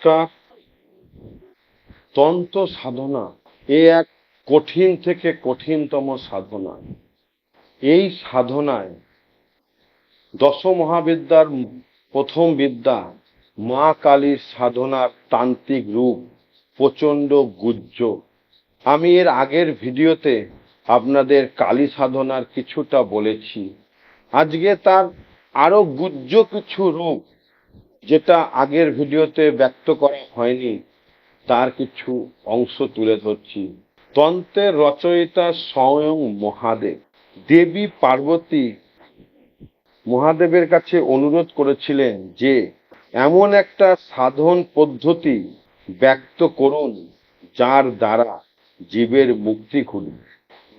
নমস্কার তন্ত্র সাধনা, এ এক কঠিন থেকে কঠিনতম সাধনা। এই সাধনায় দশ মহাবিদ্যার প্রথম বিদ্যা মা কালীর সাধনার তান্ত্রিক রূপ, প্রচণ্ড গুজ্জ। আমি এর আগের ভিডিওতে আপনাদের কালী সাধনার কিছুটা বলেছি। আজকে তার আরও গুজ্জ কিছু রূপ যেটা আগের ভিডিওতে ব্যক্ত করা হয়নি, তার কিছু অংশ তুলে ধরছি। তন্ত্রের রচয়িতা স্বয়ং মহাদেব। দেবী পার্বতী মহাদেবের কাছে অনুরোধ করেছিলেন যে, এমন একটা সাধন পদ্ধতি ব্যক্ত করুন, যার দ্বারা জীবের মুক্তি ঘটবে।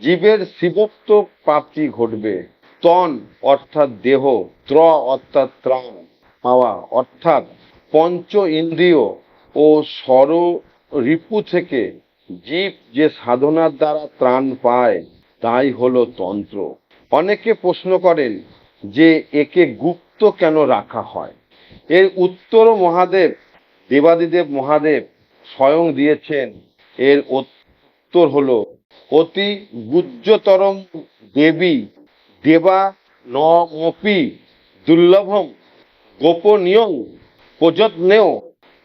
জীবের শিবত্ব প্রাপ্তি ঘটবে। তন অর্থাৎ দেহ, ত্র অর্থাৎ ত্রাণ। পাওয়া, অর্থাৎ পঞ্চ ইন্দ্রিয় ও সর রিপু থেকে জীব যে সাধনার দ্বারা ত্রাণ পায়, তাই হলো তন্ত্র। অনেকে প্রশ্ন করেন যে একে গুপ্ত কেন রাখা হয়? এর উত্তর মহাদেব, দেবাদিদেব মহাদেব স্বয়ং দিয়েছেন। এর উত্তর হলো, অতি গুজ্জতরম দেবী দেবা নমপি দুর্লভম গোপনীয়ং প্রযত্নেও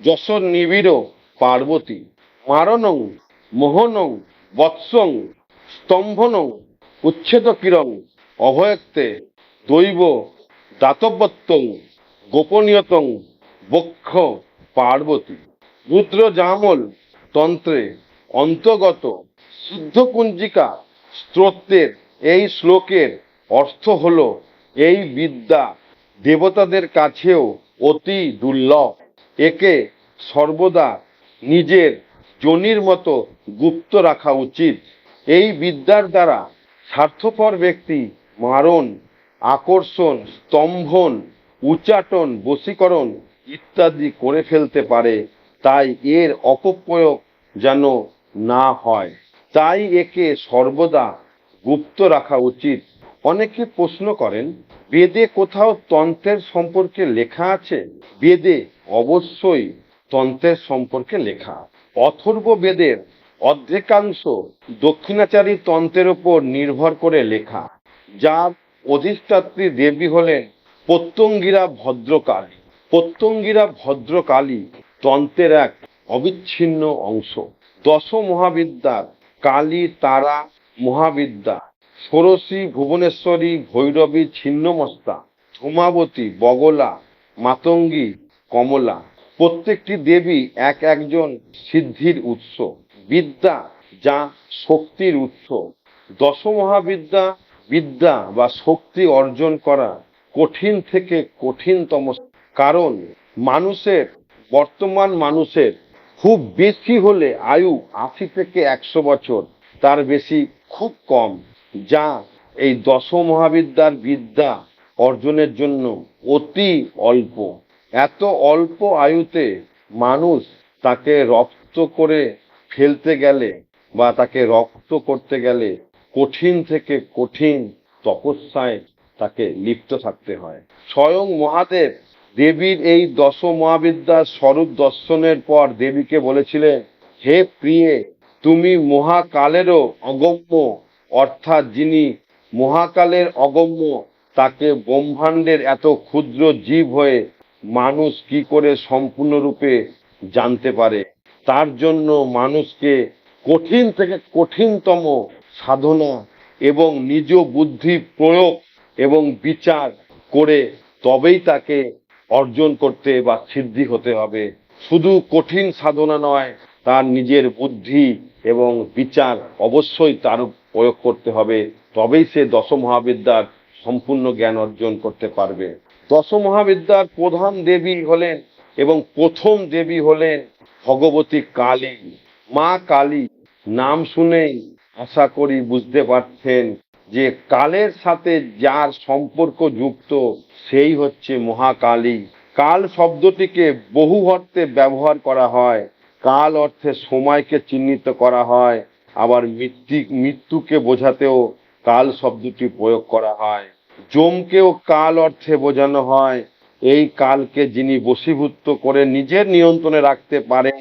যশোর নিবিড় পার্বতী। মারণং, মোহনং, বৎসং, স্তম্ভনং উচ্ছেদ কিরং অভয়ত্বে দৈব দাতব্যত্বং, গোপনীয়তং বক্ষ পার্বতী। রুদ্র জামল তন্ত্রে অন্তর্গত সিদ্ধকুঞ্জিকা স্তোত্রের এই শ্লোকের অর্থ হল এই বিদ্যা দেবতাদের কাছেও অতি দুর্লভ। একে সর্বদা নিজের জনির মতো গুপ্ত রাখা উচিত। এই বিদ্যার দ্বারা স্বার্থপর ব্যক্তি মারণ, আকর্ষণ, স্তম্ভন উচ্চাটন বশীকরণ ইত্যাদি করে ফেলতে পারে। তাই এর অপপ্রয়োগ যেন না হয়। তাই একে সর্বদা গুপ্ত রাখা উচিত। অনেকে প্রশ্ন করেন, বেদে কোথাও তন্ত্রের সম্পর্কে লেখা আছে? বেদে অবশ্যই তন্ত্রের সম্পর্কে লেখা। অথর্ব বেদের অর্ধেকাংশ দক্ষিণাচারী তন্ত্রের উপর নির্ভর করে লেখা। যার অধিষ্ঠাত্রী দেবী হলেন প্রত্যঙ্গিরা ভদ্রকালী। প্রত্যঙ্গিরা ভদ্রকালী তন্ত্রের এক অবিচ্ছিন্ন অংশ। দশ মহাবিদ্যার কালী তারা মহাবিদ্যা। ষোড়শী, ভুবনেশ্বরী, ভৈরবী, ছিন্নমস্তা, ধূমাবতী, বগলা, মাতঙ্গী, কমলা, প্রত্যেকটি দেবী এক একজন সিদ্ধির উৎস, বিদ্যা যা শক্তির উৎস। দশ মহাবিদ্যা বিদ্যা বা শক্তি অর্জন করা কঠিন থেকে কঠিনতম কারণ মানুষের, বর্তমান মানুষের খুব বেশি হলে আয়ু আশি থেকে একশো বছর, তার বেশি খুব কম। যা এই দশ মহাবিদ্যার বিদ্যা অর্জনের জন্য অতি অল্প। এত অল্প আয়ুতে মানুষ তাকে রপ্ত করে ফেলতে গেলে বা তাকে রক্ত করতে গেলে কঠিন থেকে কঠিন তপস্যায় তাকে লিপ্ত থাকতে হয়। স্বয়ং মহাদেব দেবীর এই দশ মহাবিদ্যার স্বরূপ দর্শনের পর দেবীকে বলেছিলেন, হে প্রিয়ে, তুমি মহাকালেরও অগম্য অর্থাৎ যিনি মহাকালের অগম্য, তাকে ব্রহ্মাণ্ডের এত ক্ষুদ্র জীব হয়ে মানুষ কি করে সম্পূর্ণরূপে জানতে পারে? তার জন্য মানুষকে কঠিন থেকে কঠিনতম সাধনা এবং নিজ বুদ্ধি প্রয়োগ এবং বিচার করে তবেই তাকে অর্জন করতে বা সিদ্ধি হতে হবে। শুধু কঠিন সাধনা নয়, তার নিজের বুদ্ধি এবং বিচার অবশ্যই তার প্রয়োগ করতে হবে, তবেই সে দশ মহাবিদ্যার সম্পূর্ণ জ্ঞান অর্জন করতে পারবে। দশ মহাবিদ্যার প্রধান দেবী হলেন এবং প্রথম দেবী হলেন ভগবতী কালী। মা কালী নাম শুনেই আশা করি বুঝতে পারছেন যে কালের সাথে যার সম্পর্ক যুক্ত সেই হচ্ছে মহাকালী। কাল শব্দটিকে বহু অর্থে ব্যবহার করা হয়। কাল অর্থে সময়কে চিহ্নিত করা হয়, আবার মৃত্যু, মৃত্যুকে বোঝাতেও কাল শব্দটি প্রয়োগ করা হয়। যমকেও কাল অর্থে বোঝানো হয়, এই কালকে যিনি বশীভূত করে নিজের নিয়ন্ত্রণে রাখতে পারেন,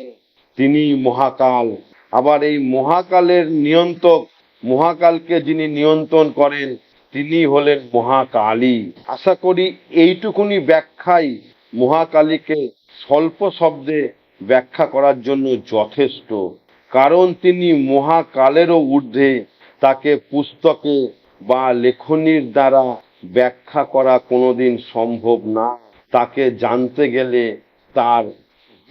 তিনি মহাকাল। আবার এই মহাকালের নিয়ন্ত্রক, মহাকালকে যিনি নিয়ন্ত্রণ করেন, তিনি হলেন মহাকালী। আশা করি এইটুকুনি ব্যাখ্যাই মহাকালীকে স্বল্প শব্দে ব্যাখ্যা করার জন্য যথেষ্ট। কারণ তিনি মহাকালেরও ঊর্ধ্বে তাকে পুস্তকে বা লেখনির দ্বারা ব্যাখ্যা করা কোনোদিন সম্ভব না। তাকে জানতে গেলে তার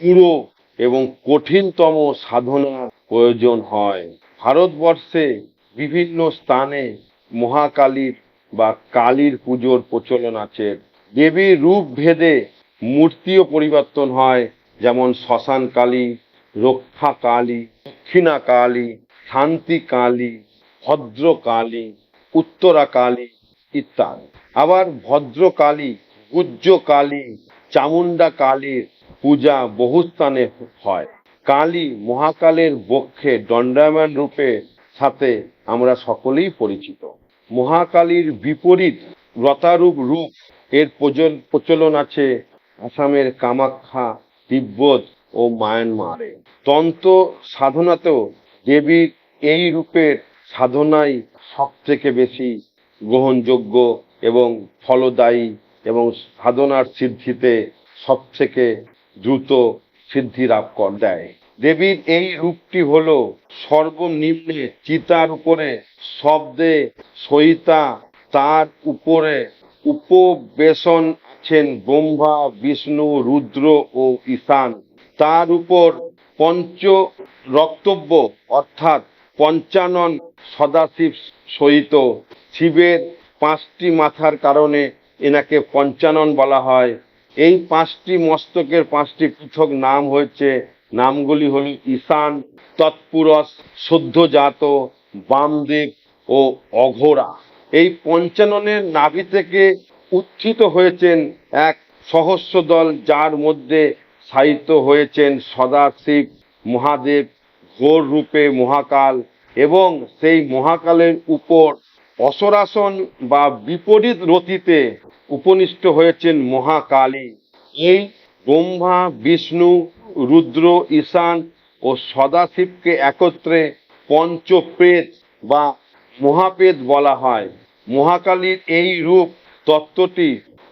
পুরো এবং কঠিনতম সাধনার প্রয়োজন হয়। ভারতবর্ষে বিভিন্ন স্থানে মহাকালীর বা কালীর পুজোর প্রচলন আছে। দেবীর রূপ ভেদে মূর্তিও পরিবর্তন হয়। যেমন শ্মশান কালী, রক্ষা কালী দক্ষিণা কালী, শান্তি কালী, ভদ্র কালী, উত্তরা কালী ইত্যাদি। আবার ভদ্রকালী গুজ্জ কালী চামুন্ডা কালীর পূজা বহু স্থানে হয়। কালী মহাকালের বক্ষে দণ্ডায়মান রূপে সাথে আমরা সকলেই পরিচিত। মহাকালীর বিপরীত রতারূপ রূপ এর প্রচল- প্রচলন আছে আসামের কামাখ্যা তিব্বত ও মায়ানমারে। তন্ত্র সাধনাতেও দেবীর এই রূপের সাধনাই সব থেকে বেশি গ্রহণযোগ্য এবং ফলদায়ী এবং সাধনার সিদ্ধিতে সব থেকে দ্রুত সিদ্ধি লাভ কর দেয়। দেবীর এই রূপটি হলো সর্বনিম্নে চিতার উপরে, শব্দে সহিতা, তার উপরে উপবেশন আছেন ব্রহ্মা, বিষ্ণু, রুদ্র ও ঈশান। তার উপর পঞ্চ রক্তব্য অর্থাৎ পঞ্চানন সদাশিব সহিত শিবের পাঁচটি মাথার কারণে এনাকে পঞ্চানন বলা হয়। এই পাঁচটি মস্তকের পাঁচটি পৃথক নাম হয়েছে, নামগুলি হল ঈশান তৎপুরস সদ্যজাত, বামদেব ও অঘোরা। এই পঞ্চাননের নাভি থেকে উত্থিত হয়েছেন এক সহস্র দল যার মধ্যে সাহিত্য হয়েছেন সদাশিব মহাদেব, ঘোর রূপে মহাকাল এবং সেই মহাকালের উপর অসরাসন বা বিপরীত রতিতে উপনিষ্ঠ হয়েছেন মহাকালী। এই ব্রহ্মা, বিষ্ণু, রুদ্র, ঈশান ও সদাশিবকে একত্রে পঞ্চপ্রেত বা মহাপেদ বলা হয়। মহাকালীর এই রূপ তত্ত্বটি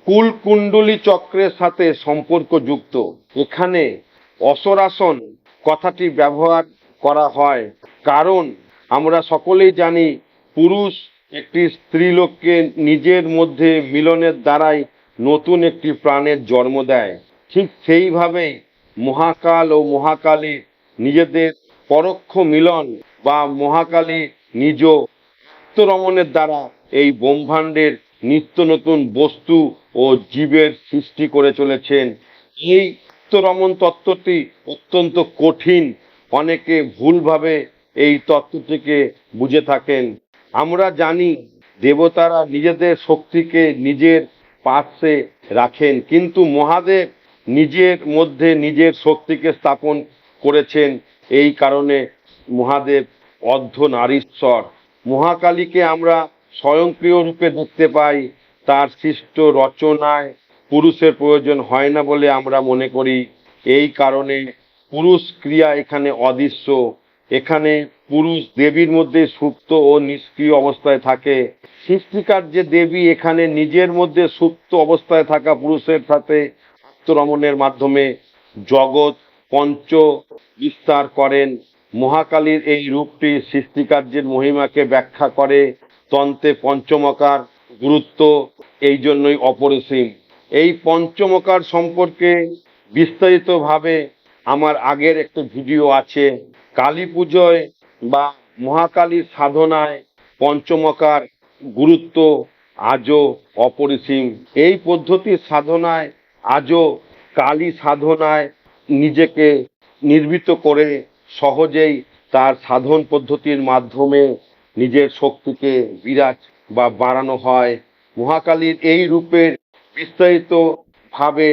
কুলকুণ্ডলী চক্রের সাথে সম্পর্কযুক্ত। এখানে অসরাসন কথাটি ব্যবহার করা হয়, কারণ আমরা সকলেই জানি পুরুষ একটি স্ত্রীলোককে নিজের মধ্যে মিলনের দ্বারাই নতুন একটি প্রাণের জন্ম দেয়। ঠিক সেইভাবেই মহাকাল ও মহাকালী নিজেদের পরোক্ষ মিলন বা মহাকালী নিজ আত্মরমণের দ্বারা এই ব্রহ্মাণ্ডের নিত্য নতুন বস্তু ও জীবের সৃষ্টি করে চলেছেন। এই আত্মরমণ তত্ত্বটি অত্যন্ত কঠিন। অনেকে ভুলভাবে এই তত্ত্বটিকে বুঝে থাকেন। আমরা জানি দেবতারা নিজেদের শক্তিকে নিজের পাশে রাখেন, কিন্তু মহাদেব নিজের মধ্যে নিজের শক্তিকে স্থাপন করেছেন। এই কারণে মহাদেব অর্ধ নারীশ্বর। মহাকালীকে আমরা স্বয়ংক্রিয় রূপে দেখতে পাই, তার সৃষ্ট রচনায় পুরুষের প্রয়োজন হয় না বলে আমরা মনে করি। এই কারণে পুরুষ ক্রিয়া এখানে অদৃশ্য। এখানে পুরুষ দেবীর মধ্যে সুপ্ত ও নিষ্ক্রিয় অবস্থায় থাকে। সৃষ্টিকার যে দেবী এখানে নিজের মধ্যে সুপ্ত অবস্থায় থাকা পুরুষের সাথে আত্মরমণের মাধ্যমে জগৎ, পঞ্চ বিস্তার করেন। মহাকালীর এই রূপটি সৃষ্টিকার্যের মহিমাকে ব্যাখ্যা করে। তন্ত্রে পঞ্চমকার গুরুত্ব এই জন্যই অপরিসীম। এই পঞ্চমকার সম্পর্কে বিস্তারিতভাবে আমার আগের একটা ভিডিও আছে। কালী পুজোয় বা মহাকালীর সাধনায় পঞ্চমকার গুরুত্ব আজও অপরিসীম। এই পদ্ধতির সাধনায় আজও কালী সাধনায় নিজেকে নির্মিত করে সহজেই তার সাধন পদ্ধতির মাধ্যমে নিজের শক্তিকে বিরাজ বা বাড়ানো হয়। মহাকালীর এই রূপের বিস্তারিত ভাবে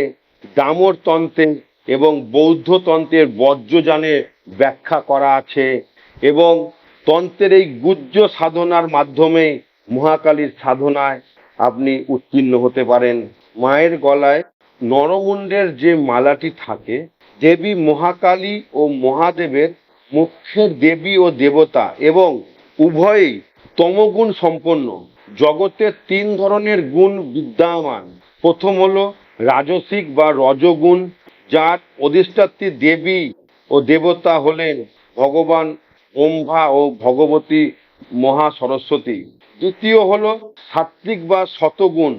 তন্ত্রে এবং বৌদ্ধ তন্ত্রের বজ্রযানে ব্যাখ্যা করা আছে এবং তন্ত্রের এই গুজ্জ সাধনার মাধ্যমে মহাকালীর সাধনায় আপনি উত্তীর্ণ হতে পারেন। মায়ের গলায় নরমুণ্ডের যে মালাটি থাকে, দেবী মহাকালী ও মহাদেবের মুখ্যের দেবী ও দেবতা এবং উভয়ই তমগুণ সম্পন্ন। জগতের তিন ধরনের গুণ বিদ্যমান। প্রথম হলো রাজসিক বা রজগুণ, যার অধিষ্ঠাত্রী দেবী ও দেবতা হলেন ভগবান ব্রহ্মা ও ভগবতী মহা সরস্বতী দ্বিতীয় হলো সাত্বিক বা শতগুণ,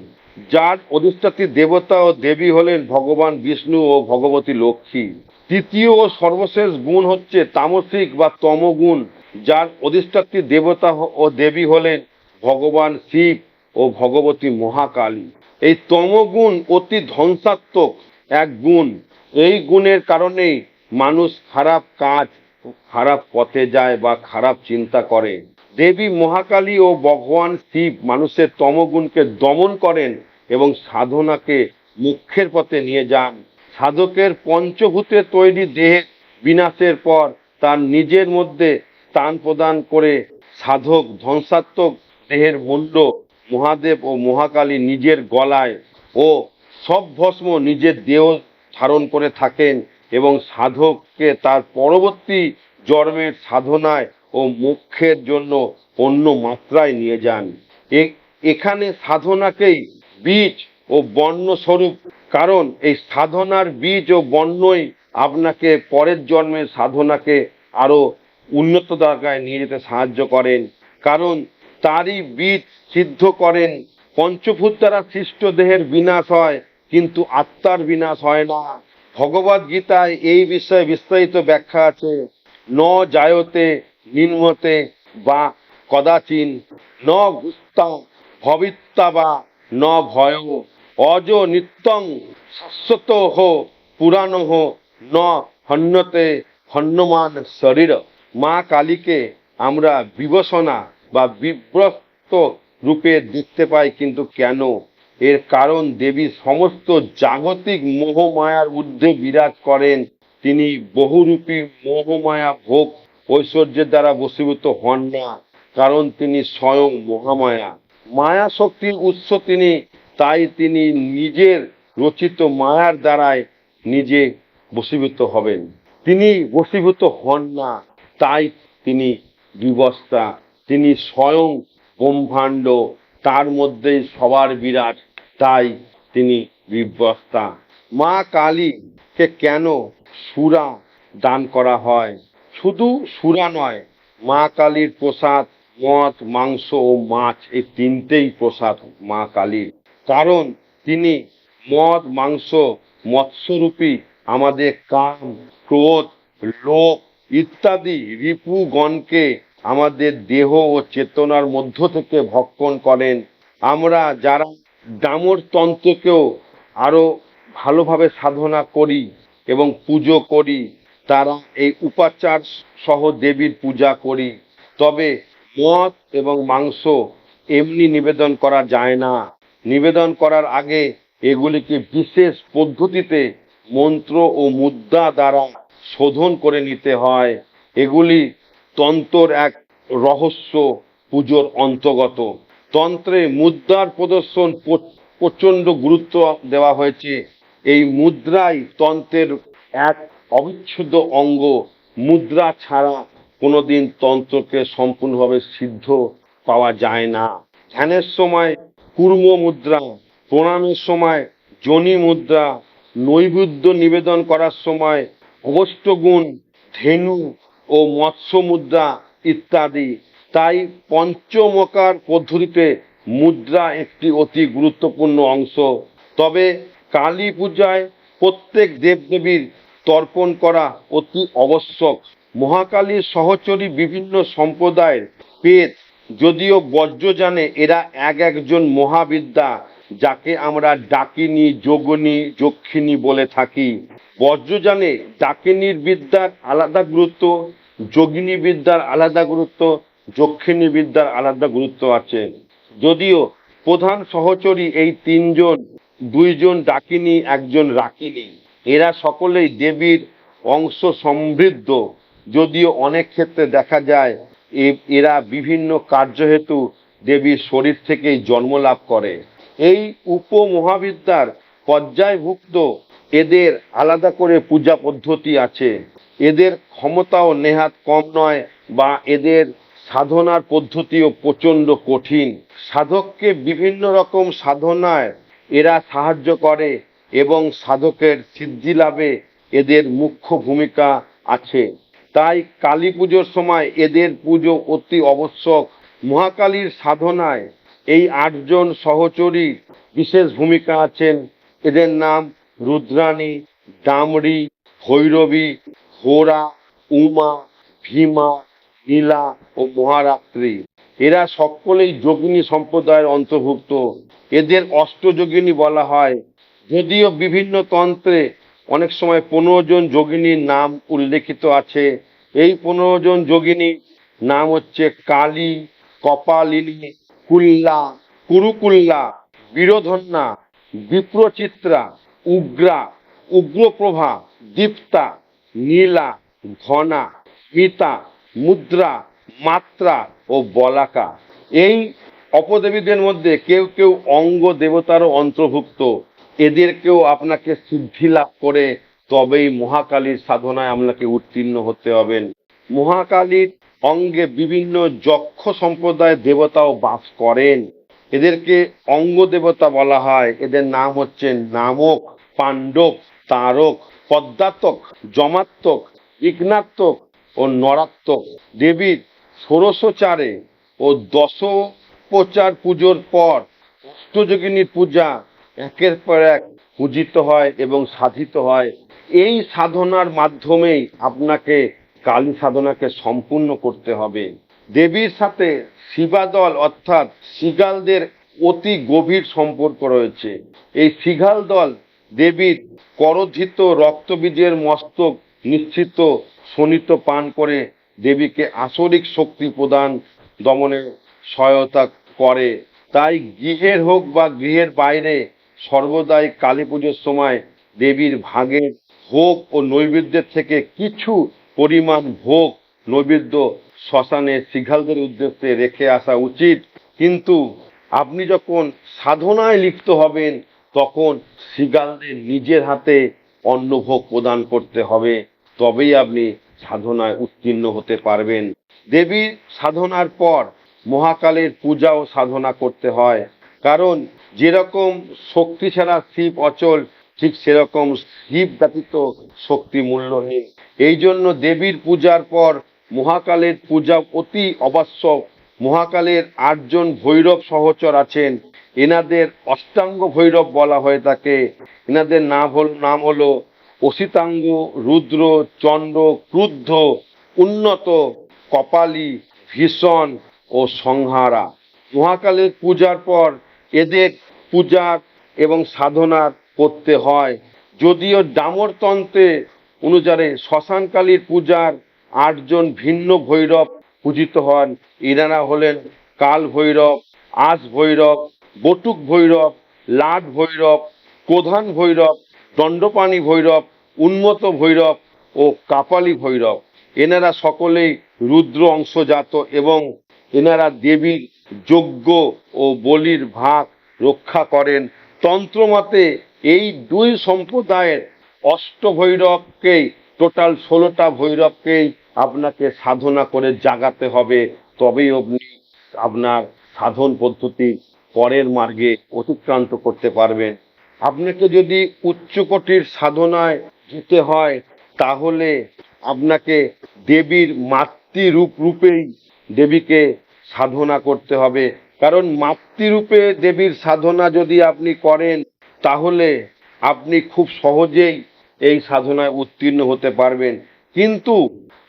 যার অধিষ্ঠাত্রী দেবতা ও দেবী হলেন ভগবান বিষ্ণু ও ভগবতী লক্ষ্মী। তৃতীয় ও সর্বশেষ গুণ হচ্ছে তামসিক বা তমগুণ যার অধিষ্ঠাত্রী দেবতা ও দেবী হলেন ভগবান শিব ও ভগবতী মহাকালী। এই তমগুণ অতি ধ্বংসাত্মক এক গুণ। এই গুণের কারণেই মানুষ খারাপ কাজ, খারাপ পথে যায় বা খারাপ চিন্তা করে। দেবী মহাকালী ও ভগবান শিব মানুষের তমগুণকে দমন করেন এবং সাধনাকে মুখ্যের পথে নিয়ে যান। সাধকের পঞ্চভূতে তৈরি দেহের বিনাশের পর তার নিজের মধ্যে স্থান প্রদান করে সাধক, ধ্বংসাত্মক দেহের মূল্য মহাদেব ও মহাকালী নিজের গলায় ও সব ভস্ম নিজের দেহ ধারণ করে থাকেন এবং সাধককে তার পরবর্তী জন্মের সাধনায় ও মুখ্যের জন্য অন্য মাত্রায় নিয়ে যান। এখানে সাধনাকেই বীজ ও বর্ণ স্বরূপ, কারণ এই সাধনার বীজ ও বর্ণই আপনাকে পরের জন্মের সাধনাকে আরও উন্নত জায়গায় নিয়ে যেতে সাহায্য করেন। কারণ তারই বীজ সিদ্ধ করেন। পঞ্চভূত দ্বারা সৃষ্ট দেহের বিনাশ হয়, কিন্তু আত্মার বিনাশ হয় না। ভগবদ গীতায় এই বিষয়ে বিস্তারিত ব্যাখ্যা আছে। ন জায়তে নিম্নতে বা কদাচিন ন গুস্তা ভবিত্তা বা ন ভয় অজ নিত্যং শাশ্বত হো পুরাণ হো ন হন্যতে হন্যমান শরীর। মা কালীকে আমরা বিবসনা বা বিব্রত রূপে দেখতে পাই, কিন্তু কেন? এর কারণ দেবী সমস্ত জাগতিক মোহমায়ার ঊর্ধ্বে বিরাজ করেন। তিনি বহুরূপী মোহমায়া ভোগ ঐশ্বর্যের দ্বারা বশীভূত হন না, কারণ তিনি স্বয়ং মহামায়া। মায়া শক্তির উৎস তিনি, তাই তিনি নিজের রচিত মায়ার দ্বারায় নিজে বশীভূত হবেন। তিনি বশীভূত হন না। তাই তিনি বিবস্তা, তিনি স্বয়ং ব্রহ্মাণ্ড, তার মধ্যেই সবার বিরাট, তাই তিনি বিবস্তা। মা কালীকে কেন সুরা দান করা হয়? শুধু সুরা নয়, মা কালীর প্রসাদ, মদ, মাংস ও মাছ, এই তিনটেই প্রসাদ মা কালীর। কারণ তিনি মদ, মাংস, মৎস্যরূপী, আমাদের কাম, ক্রোধ, লোভ ইত্যাদি রিপুগণকে আমাদের দেহ ও চেতনার মধ্য থেকে ভক্ষণ করেন। আমরা যারা ডামর তন্ত্রকেও আরও ভালোভাবে সাধনা করি এবং পুজো করি, তারা এই উপাচার সহ দেবীর পূজা করি। তবে মদ এবং মাংস এমনি নিবেদন করা যায় না। নিবেদন করার আগে এগুলিকে বিশেষ পদ্ধতিতে মন্ত্র ও মুদ্রা দ্বারা শোধন করে নিতে হয়। এগুলি তন্ত্রর এক রহস্য পুজোর অন্তর্গত। তন্ত্রে মুদ্রার প্রদর্শন প্র- প্রচণ্ড গুরুত্ব দেওয়া হয়েছে। এই মুদ্রাই তন্ত্রের এক অবিচ্ছেদ্য অঙ্গ। মুদ্রা ছাড়া কোনোদিন তন্ত্রকে সম্পূর্ণভাবে সিদ্ধ পাওয়া যায় না। ধ্যানের সময় কুর্ম মুদ্রা, প্রণামের সময় জনি মুদ্রা, নৈবেদ্য নিবেদন করার সময় অবষ্টগুণ ধেনু ও মৎস্য মুদ্রা ইত্যাদি। তাই পঞ্চমকার পদ্ধতিতে মুদ্রা একটি অতি গুরুত্বপূর্ণ অংশ। তবে কালী পূজায় প্রত্যেক দেবদেবীর তর্পণ করা অতি আবশ্যক। মহাকালীর সহচরী বিভিন্ন সম্প্রদায়ের পেত, যদিও বজ্র জানে এরা এক একজন মহাবিদ্যা যাকে আমরা ডাকিনী, যোগিনী, যক্ষিণী বলে থাকি। বজ্র জানে ডাকিনীর বিদ্যার আলাদা গুরুত্ব, যোগিনী বিদ্যার আলাদা গুরুত্ব, যক্ষিণী বিদ্যার আলাদা গুরুত্ব আছে। যদিও প্রধান সহচরী এই তিনজন, দুইজন ডাকিনী, একজন রাকিনী। এরা সকলেই দেবীর অংশ সমৃদ্ধ। যদিও অনেক ক্ষেত্রে দেখা যায় এরা বিভিন্ন কার্যহেতু দেবীর শরীর থেকেই জন্ম লাভ করে। এই উপমহাবিদ্যার পর্যায়ভুক্ত এদের আলাদা করে পূজা পদ্ধতি আছে। এদের ক্ষমতাও নেহাত কম নয় বা এদের সাধনার পদ্ধতিও প্রচণ্ড কঠিন। সাধককে বিভিন্ন রকম সাধনায় এরা সাহায্য করে এবং সাধকের সিদ্ধি লাভে এদের মুখ্য ভূমিকা আছে। তাই কালী পুজোর সময় এদের পুজো অতি আবশ্যক। মহাকালীর সাধনায় এই আটজন সহচরী বিশেষ ভূমিকা আছেন। এদের নাম রুদ্রাণী ডামরি ভৈরবী হোরা উমা, ভীমা, নীলা ও মহারাত্রি। এরা সকলেই যোগিনী সম্প্রদায়ের অন্তর্ভুক্ত। এদের অষ্টযোগিনী বলা হয়। যদিও বিভিন্ন তন্ত্রে অনেক সময় পনেরো জন যোগিনীর নাম উল্লেখিত আছে। এই পনেরো জন যোগিনী নাম হচ্ছে কালী, কপালিনী কুল্লা, কুরুকুল্লা বীরধন্যা বিপ্রচিত্রা, উগ্রা, উগ্রপ্রভা, দীপ্তা, নীলা ঘনা মিতা মুদ্রা, মাত্রা ও বলাকা। এই অপদেবীদের মধ্যে কেউ কেউ অঙ্গ দেবতারও অন্তর্ভুক্ত। এদেরকেও আপনাকে সিদ্ধি লাভ করে তবেই মহাকালীর সাধনায় আপনাকে উত্তীর্ণ হতে হবেন। মহাকালীর অঙ্গে বিভিন্ন যক্ষ সম্প্রদায়ের দেবতাও বাস করেন। এদেরকে অঙ্গ দেবতা বলা হয়। এদের নাম হচ্ছে নামক, পাণ্ডব, তারক পদ্মাত্মক জমাত্মক ইগ্নাত্মক ও নরাত্মক। দেবীর ষোড়শোচারে ও দশোপচার পুজোর পর অষ্টযোগিনীর পূজা একের পর এক পূজিত হয় এবং সাধিত হয়। এই সাধনার মাধ্যমেই আপনাকে কালী সাধনাকে সম্পূর্ণ করতে হবে। দেবীর সাথে শিবাদল অর্থাৎ সিগালদের অতি গভীর সম্পর্ক রয়েছে। এই সিগাল দল দেবীর করধিত রক্তবীজের মস্তক নিশ্চিত শোণিত পান করে দেবীকে আসরিক শক্তি প্রদান দমনে সহায়তা করে। তাই গৃহের হোক বা গৃহের বাইরে সর্বদাই কালী পুজোর সময় দেবীর ভাগের ভোগ ও নৈবেদ্যের থেকে কিছু পরিমাণ ভোগ নৈবেদ্য শ্মশানে শিঘালদের উদ্দেশ্যে রেখে আসা উচিত। কিন্তু আপনি যখন সাধনায় লিপ্ত হবেন, তখন শিগালদের নিজের হাতে অন্নভোগ প্রদান করতে হবে। তবেই আপনি সাধনায় উত্তীর্ণ হতে পারবেন। দেবীর সাধনার পর মহাকালের পূজা ও সাধনা করতে হয়। কারণ যেরকম শক্তি ছাড়া শিব অচল, ঠিক সেরকম শিব ব্যতীত শক্তি মূল্যহীন। এই জন্য দেবীর পূজার পর মহাকালের পূজা অতি আবশ্যক। মহাকালের আটজন ভৈরব সহচর আছেন। এনাদের অষ্টাঙ্গ ভৈরব বলা হয়ে থাকে। এনাদের নাম হল, নাম হলো অসিতাঙ্গ, রুদ্র, চন্দ্র, ক্রুদ্ধ, উন্নত, কপালী, ভীষণ ও সংহারা। মহাকালের পূজার পর এদের পূজার এবং সাধনা করতে হয়। যদিও ডামরতন্ত্রে অনুসারে শ্মশানকালীর পূজার আটজন ভিন্ন ভৈরব পূজিত হন। এনারা হলেন কাল ভৈরব আস ভৈরব, বটুক ভৈরব, লাট ভৈরব প্রধান ভৈরব, দণ্ডপাণি ভৈরব উন্মত ভৈরব ও কাপালি ভৈরব। এনারা সকলেই রুদ্র অংশজাত এবং এনারা দেবীর যজ্ঞ ও বলির ভাগ রক্ষা করেন। তন্ত্রমতে এই দুই সম্প্রদায়ের অষ্টভৈরবকেই, টোটাল ষোলোটা ভৈরবকেই আপনাকে সাধনা করে জাগাতে হবে। তবেই আপনি আপনার সাধন পদ্ধতি পরের মার্গে অতিক্রান্ত করতে পারবেন। আপনাকে যদি উচ্চকোটির সাধনায় যেতে হয়, তাহলে আপনাকে দেবীর মাতৃরূপ রূপেই দেবীকে সাধনা করতে হবে। কারণ মাতৃরূপে দেবীর সাধনা যদি আপনি করেন, তাহলে আপনি খুব সহজেই এই সাধনায় উত্তীর্ণ হতে পারবেন। কিন্তু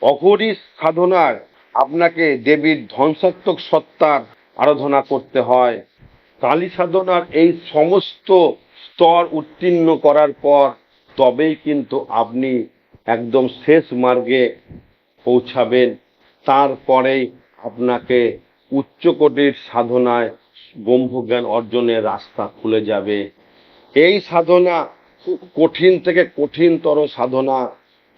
অঘরী সাধনার আপনাকে দেবীর ধ্বংসাত্মক সত্তার আরাধনা করতে হয়। কালী সাধনার এই সমস্ত স্তর উত্তীর্ণ করার পর তবেই কিন্তু আপনি একদম শেষ মার্গে পৌঁছাবেন। তারপরেই আপনাকে উচ্চকোটির সাধনায় ব্রহ্মজ্ঞান অর্জনের রাস্তা খুলে যাবে। এই সাধনা কঠিন থেকে কঠিনতর সাধনা।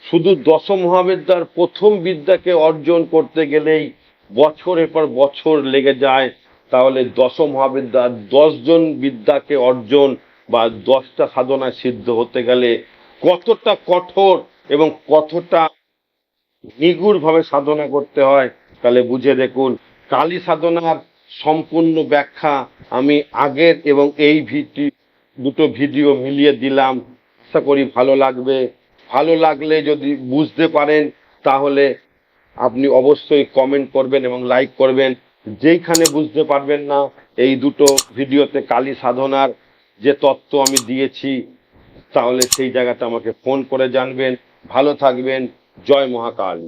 শুধু দশ মহাবিদ্যার প্রথম বিদ্যাকে অর্জন করতে গেলেই বছরের পর বছর লেগে যায়। তাহলে দশ মহাবিদ্যার দশজন বিদ্যাকে অর্জন বা দশটা সাধনায় সিদ্ধ হতে গেলে কতটা কঠোর এবং কতটা নিগুড়ভাবে সাধনা করতে হয়, তাহলে বুঝে দেখুন। কালী সাধনার সম্পূর্ণ ব্যাখ্যা আমি আগের এবং এই ভিডি দুটো ভিডিও মিলিয়ে দিলাম। আশা করি ভালো লাগবে। ভালো লাগলে যদি বুঝতে পারেন, তাহলে আপনি অবশ্যই কমেন্ট করবেন এবং লাইক করবেন। যেইখানে বুঝতে পারবেন না, এই দুটো ভিডিওতে কালী সাধনার যে তত্ত্ব আমি দিয়েছি, তাহলে সেই জায়গাটা আমাকে ফোন করে জানবেন। ভালো থাকবেন। জয় মহাকাল।